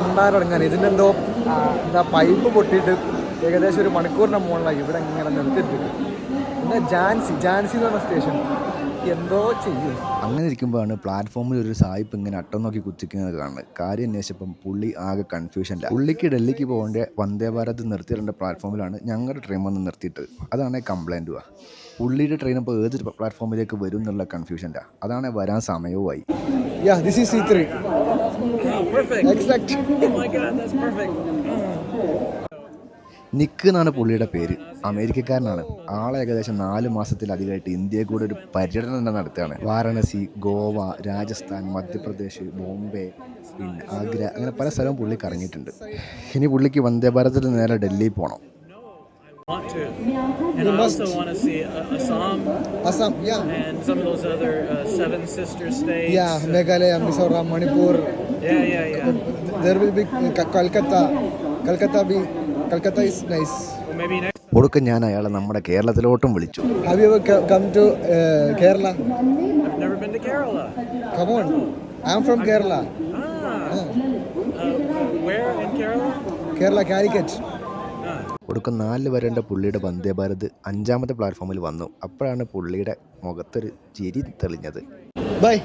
പണ്ടാരടങ്ങാൻ ഇതിനെന്തോ എന്തോ എന്താ പൈപ്പ് പൊട്ടിയിട്ട് ഏകദേശം ഒരു മണിക്കൂറിന്റെ മുകളിലായി. ഇവിടെ ഇങ്ങനെ നിർത്തിയിട്ടുണ്ട്. പിന്നെ ജാൻസി? ജാൻസി എന്ന് പറഞ്ഞ സ്റ്റേഷൻ എന്തോ ചെയ്യും. അങ്ങനെ ഇരിക്കുമ്പോഴാണ് പ്ലാറ്റ്ഫോമിൽ ഒരു സായിപ്പ് ഇങ്ങനെ അട്ടം നോക്കി കുത്തിക്കുന്നത് കാണുന്നത്. കാര്യം അന്വേഷിച്ചപ്പം പുള്ളി ആകെ കൺഫ്യൂഷനില്ല പുള്ളിക്ക് ഡൽഹിക്ക് പോകേണ്ട വന്ദേ ഭാരത് നിർത്തിയിടേണ്ട പ്ലാറ്റ്ഫോമിലാണ് ഞങ്ങളുടെ ട്രെയിൻ വന്ന് നിർത്തിയിട്ട്. അതാണ് കംപ്ലൈന്റുക പുള്ളിയുടെ ട്രെയിൻ ഇപ്പോൾ ഏത് പ്ലാറ്റ്ഫോമിലേക്ക് വരും എന്നുള്ള കൺഫ്യൂഷനില്ല അതാണ് വരാൻ സമയവുമായി. Yeah this is C three perfect. Exact Oh my god, that's perfect. Nick എന്നാണ് പുള്ളിയുടെ പേര്. അമേരിക്കക്കാരനാണ്. ആളെ ഏകദേശം നാല് മാസത്തിലധികമായിട്ട് ഇന്ത്യയിൽ കൂടെ ഒരു പര്യടനം തന്നെ നടത്തുകയാണ്. വാരണസി ഗോവ രാജസ്ഥാൻ മധ്യപ്രദേശ് ബോംബെ പിന്നെ ആഗ്ര അങ്ങനെ പല സ്ഥലവും പുള്ളി കറങ്ങിയിട്ടുണ്ട്. ഇനി പുള്ളിക്ക് വന്ദേ ഭാരതത്തിൽ നേരെ ഡൽഹി പോകണം Want to. And I also want to see uh, Assam. Assam yeah and some of those other uh, Seven Sister states. Yeah, Meghalaya, Meghalaya Mizoram Manipur yeah, yeah, yeah. There will be Calcutta Calcutta be Calcutta is nice. Well, maybe next. ഒടുക്കം ഞാൻ അയാളെ നമ്മുടെ കേരളത്തിലോട്ടും വിളിച്ചു have you come to Kerala I've never been to Kerala. Come on. Am from Kerala Ah. Uh, where in Kerala? Kerala Calicut Ah. ഒടുക്കം നാല് വരേണ്ട പുള്ളിയുടെ വന്ദേ ഭാരത് അഞ്ചാമത്തെ പ്ലാറ്റ്ഫോമിൽ വന്നു അപ്പോഴാണ് പുള്ളിയുടെ മുഖത്തൊരു ചിരി തെളിഞ്ഞത് ബൈ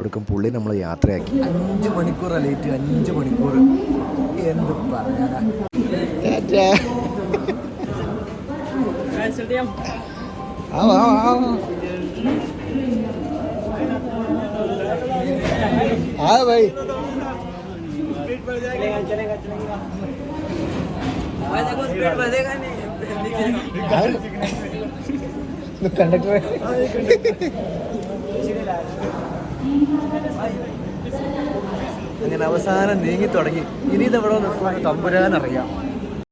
ഒടുക്കം പുള്ളി നമ്മളെ യാത്രയാക്കി. അഞ്ച് മണിക്കൂർ ലേറ്റ് അഞ്ച് മണിക്കൂർ. എന്ത് പറയാനാ? ആ ബൈ. കണ്ടക്ടർ അങ്ങനെ അവസാനം നീങ്ങി തുടങ്ങി. ഇനി ഇതെവിടെ തമ്പുരാനറിയാം.